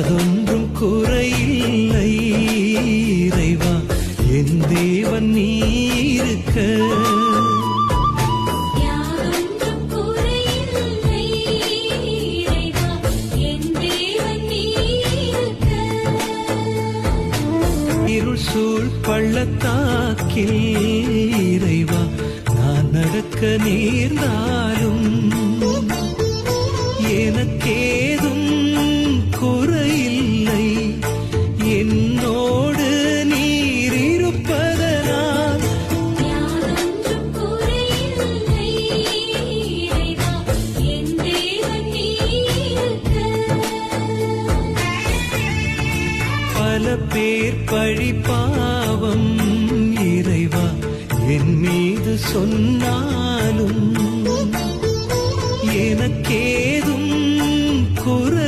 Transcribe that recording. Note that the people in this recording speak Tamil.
யாதொன்றும் குறையில்லை. இறைவா என் தேவன் நீ இருக்க யாதொன்றும் குறையில்லை. இறைவா என் தேவன் நீ இருக்க இருள் சூழ் பள்ளத்தாக்கில். இறைவா நான் நடக்க நேர்ந்தாலும். எனக்கேதும் பல பேர் பழிப்பாவம் இறைவா என் மீது சொன்னாலும் எனக்கேதும் குறை